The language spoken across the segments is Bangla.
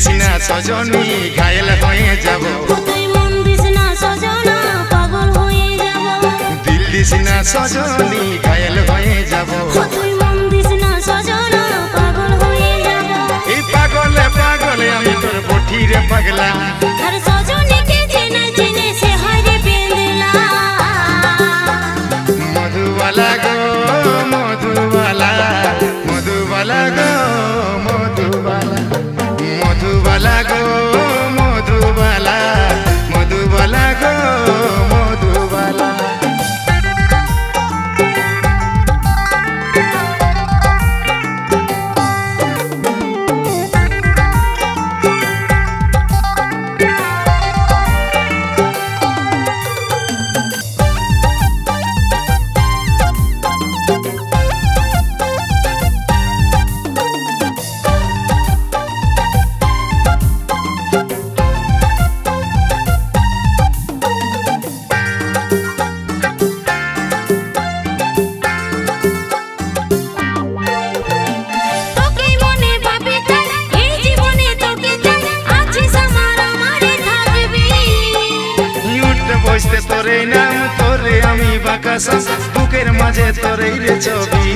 দিস না সজনা পাগল হয়ে যাব। দিল দিস না সজনী ঘায়েল হয়ে যাব। এই পাগলে পাগলে আমি তোর বঠিরে পাগলা। বসতে তোরে নাম তোরে আমি বাকাসা বুকের মাঝে তোরে রে ছবি।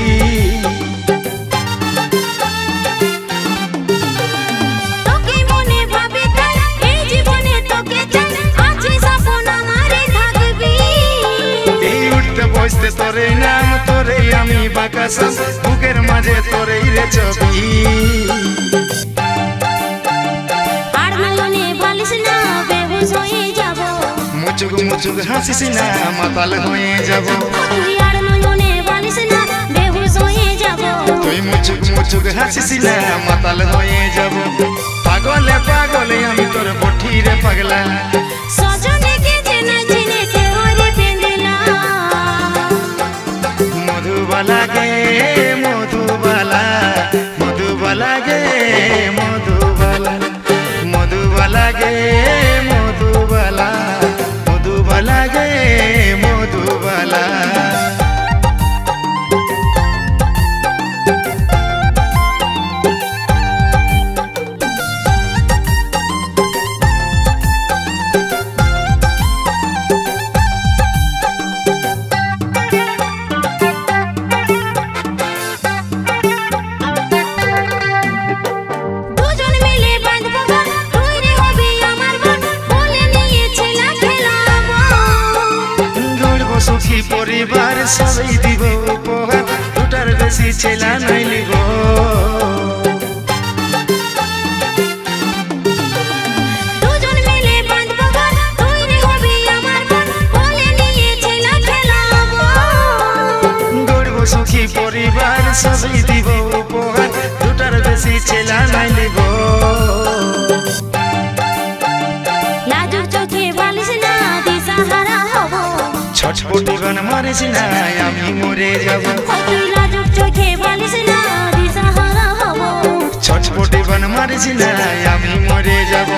বসতে তোরে নাম তোরে আমি বাকাসা বুকের মাঝে তোরে রে ছবি। মুচুক মুচুক হাসিস না মাতাল হয়ে যাব। তুই আর নয়নে বালিশ না বেহুশ হয়ে যাব। তুই মুচুক মুচুক হাসিস না মাতাল হয়ে যাব। পাগলে পাগলে আমি তোর বঠিরে পাগলা। લાગે મોદુવાલા সুখী পরিবার সবাই দিব উপহার। দুটার বেশি ছেলা নাই লিব গান মারিস না আমি মরে যাব লাজুক চোখে বালিশ না দিশাহারা হব। ছটপটি গান মারিস না আমি মরে যাব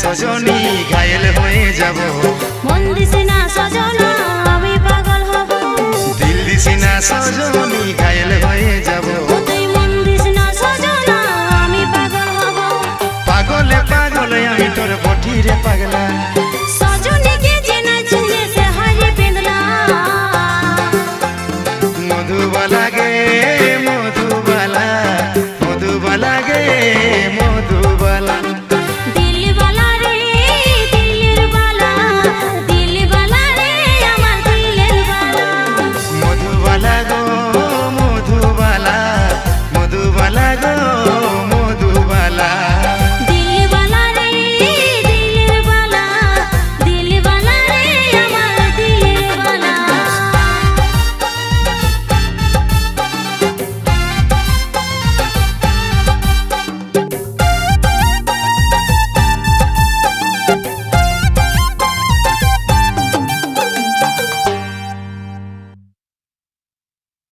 সজনী ঘায়েল হয়ে যাব। মন দিছি না সজনা আমি পাগল হব। দিল দিছি না সজনী